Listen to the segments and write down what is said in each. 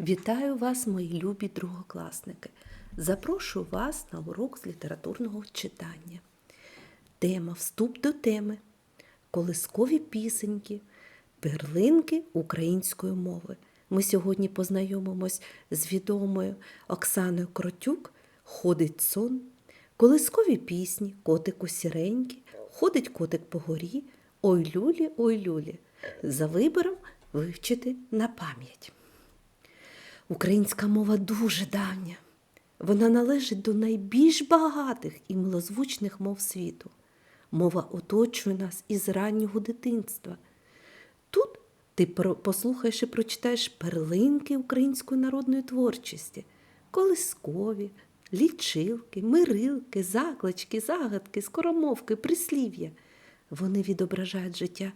Вітаю вас, мої любі другокласники. Запрошую вас на урок з літературного читання. Тема Вступ до теми. Колискові пісеньки, перлинки української мови. Ми сьогодні познайомимось з відомою Оксаною Кротюк Ходить сон, колискові пісні, котику сіренькі, ходить котик по горі, ой люлі, ой люлі. За вибором вивчити на пам'ять. Українська мова дуже давня. Вона належить до найбільш багатих і милозвучних мов світу. Мова оточує нас із раннього дитинства. Тут ти послухаєш і прочитаєш перлинки української народної творчості, колискові, лічилки, мирилки, заклички, загадки, скоромовки, прислів'я. Вони відображають життя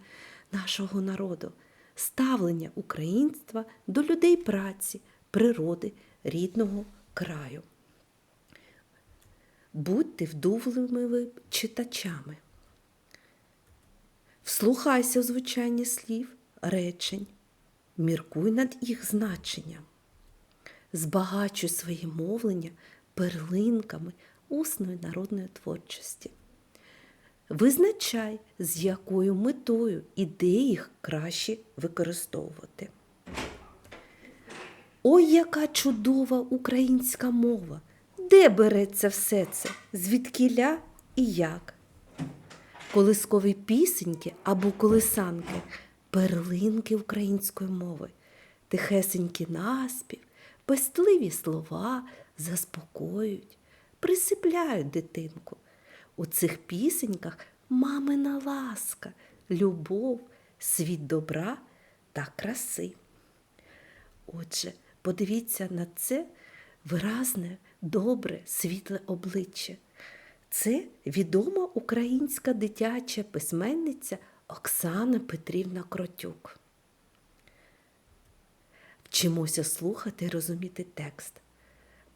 нашого народу, ставлення українства до людей праці, природи, рідного краю. Будьте вдумливими читачами. Вслухайся у звучання слів, речень, міркуй над їх значенням. Збагачуй своє мовлення перлинками усної народної творчості. Визначай, з якою метою і де їх краще використовувати. Ой, яка чудова українська мова! Де береться все це? Звідкіля і як? Колискові пісеньки або колисанки, перлинки української мови, тихесенькі наспів, пестливі слова заспокоюють, присипляють дитинку. У цих пісеньках мамина ласка, любов, світ добра та краси. Отже, подивіться на це виразне, добре, світле обличчя. Це відома українська дитяча письменниця Оксана Петрівна Кротюк. Вчимося слухати і розуміти текст.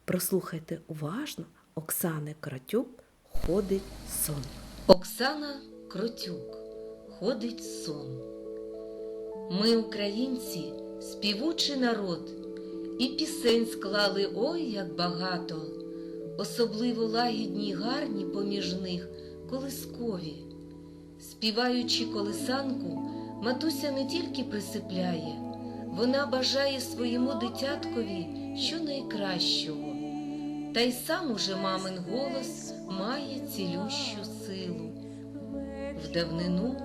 Прослухайте уважно Оксани Кротюк ходить сон. Оксана Кротюк ходить сон. Ми, українці, співучий народ, і пісень склали ой як багато, особливо лагідні й гарні поміж них колискові. Співаючи колисанку, матуся не тільки присипляє, вона бажає своєму дитяткові щонайкращого. Та й сам уже мамин голос має цілющу силу. В давнину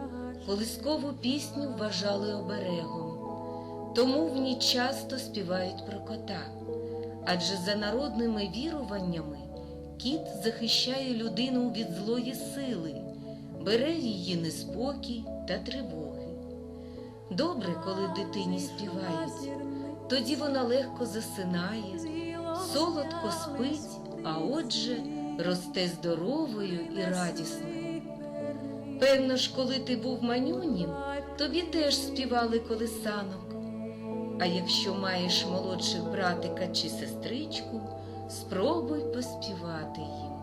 колискову пісню вважали оберегом, тому в ній часто співають про кота. Адже за народними віруваннями кіт захищає людину від злої сили, бере її неспокій та тривоги. Добре, коли дитині співають, тоді вона легко засинає, солодко спить, а отже росте здоровою і радісною. Певно ж, коли ти був манюнім, тобі теж співали колисанок. А якщо маєш молодших братика чи сестричку, спробуй поспівати їм.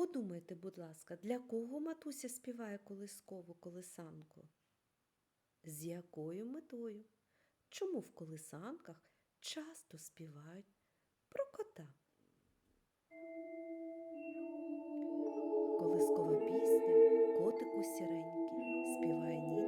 Подумайте, будь ласка, для кого матуся співає колискову колисанку? З якою метою? Чому в колисанках часто співають про кота? Колискова пісня котику сіренький співає ні.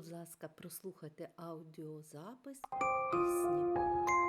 Будь ласка, прослухайте аудіозапис пісні.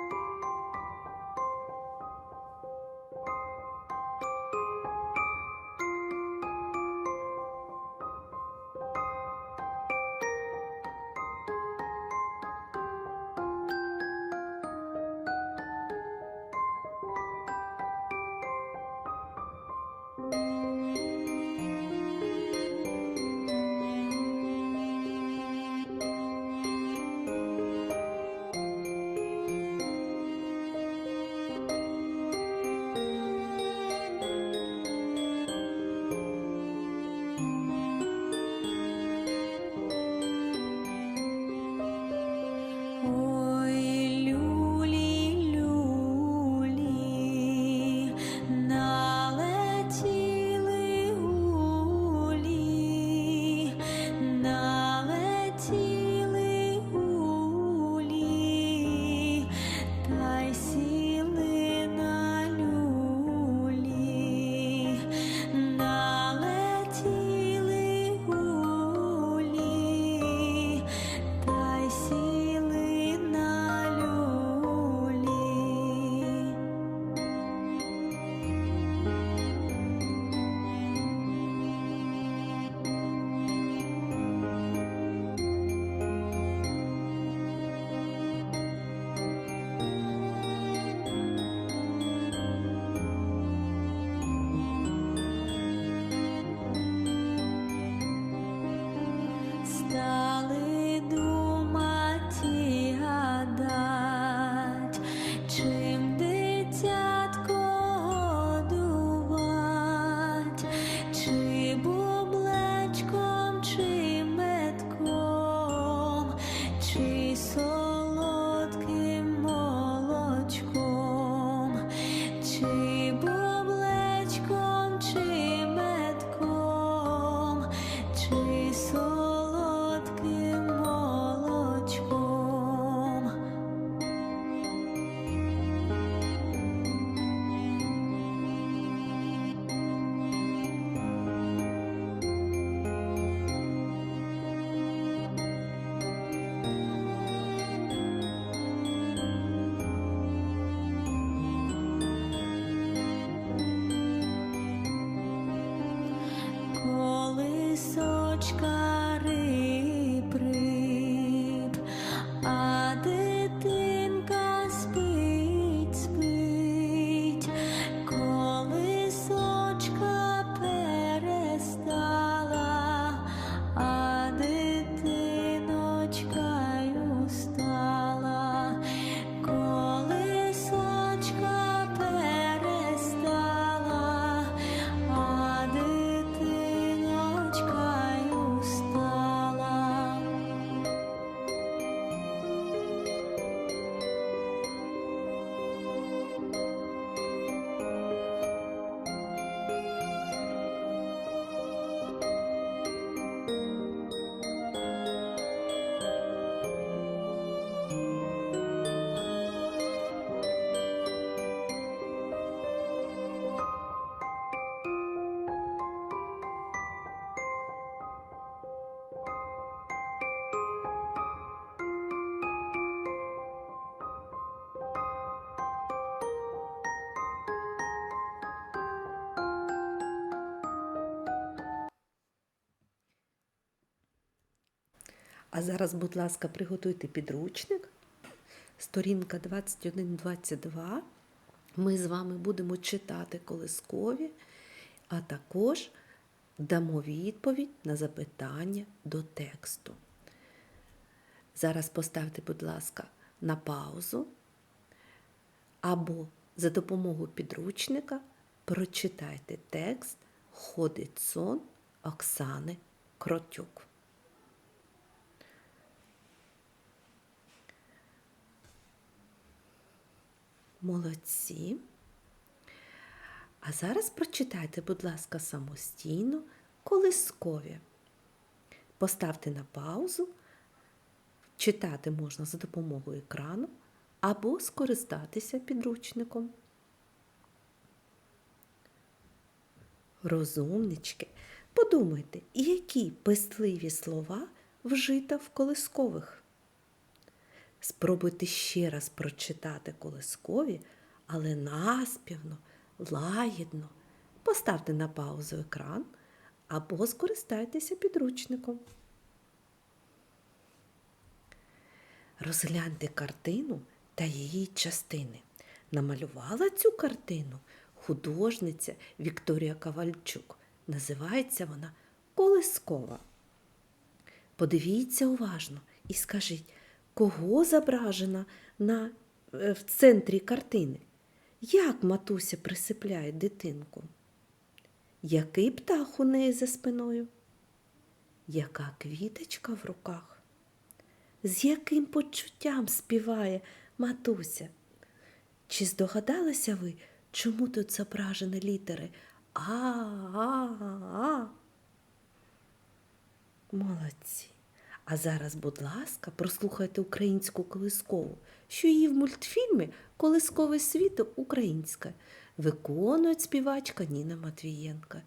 А зараз, будь ласка, приготуйте підручник. Сторінка 21-22. Ми з вами будемо читати колискові, а також дамо відповідь на запитання до тексту. Зараз поставте, будь ласка, на паузу або за допомогою підручника прочитайте текст Ходить сон Оксани Кротюк. Молодці. А зараз прочитайте, будь ласка, самостійно колискові. Поставте на паузу. Читати можна за допомогою екрану або скористатися підручником. Розумнички, подумайте, які пестливі слова вжито в колискових. Спробуйте ще раз прочитати колискові, але наспівно, лагідно. Поставте на паузу екран або скористайтеся підручником. Розгляньте картину та її частини. Намалювала цю картину художниця Вікторія Ковальчук. Називається вона Колискова. Подивіться уважно і скажіть, кого зображена на, е, в центрі картини? Як матуся присипляє дитинку? Який птах у неї за спиною? Яка квіточка в руках? З яким почуттям співає матуся? Чи здогадалися ви, чому тут зображені літери А, А, А? Молодці. А зараз, будь ласка, прослухайте українську колискову, що її в мультфільмі Колискове світо українське виконує співачка Ніна Матвієнка.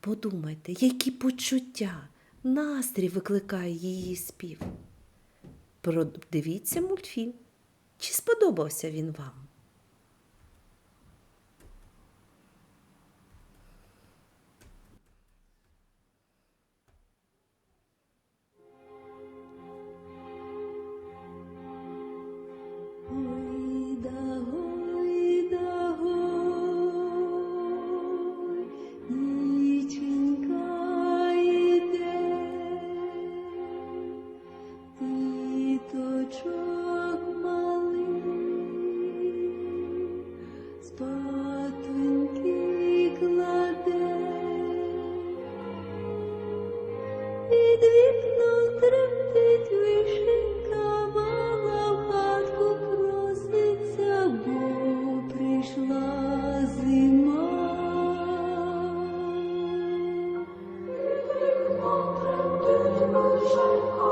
Подумайте, які почуття, настрій викликає її спів. Продивіться мультфільм. Чи сподобався він вам? shall come.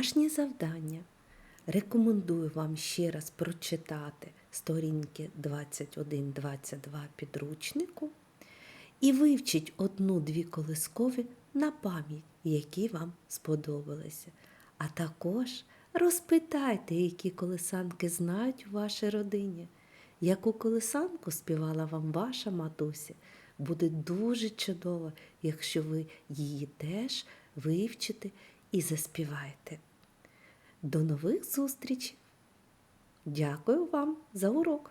Домашнє завдання. Рекомендую вам ще раз прочитати сторінки 21-22 підручнику і вивчіть одну-дві колискові на пам'ять, які вам сподобалися. А також розпитайте, які колисанки знають у вашій родині. Яку колисанку співала вам ваша матуся, буде дуже чудово, якщо ви її теж вивчите і заспіваєте. До нових зустрічей! Дякую вам за урок!